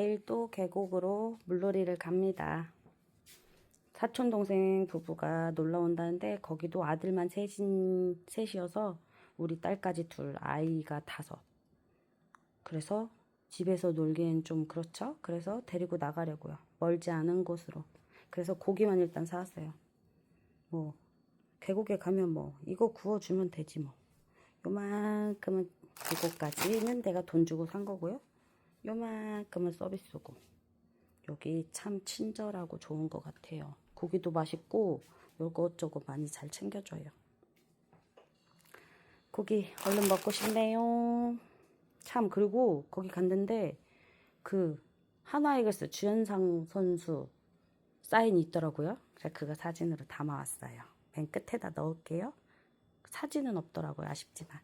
내일 또 계곡으로 물놀이를 갑니다. 사촌 동생 부부가 놀러 온다는데 거기도 아들만 셋인 셋이어서 우리 딸까지 둘 아이가 다섯. 그래서 집에서 놀기엔 좀 그렇죠. 그래서 데리고 나가려고요. 멀지 않은 곳으로. 그래서 고기만 일단 사왔어요. 뭐 계곡에 가면 뭐 이거 구워주면 되지 뭐. 요만큼은 이거까지는 내가 돈 주고 산 거고요. 요만큼은 서비스고. 여기 참 친절하고 좋은 것 같아요. 고기도 맛있고 요것저것 많이 잘 챙겨줘요. 고기 얼른 먹고 싶네요. 참 그리고 거기 갔는데 그 한화이글스 주현상 선수 사인이 있더라고요. 제가 그거 사진으로 담아왔어요. 맨 끝에다 넣을게요. 사진은 없더라고요. 아쉽지만.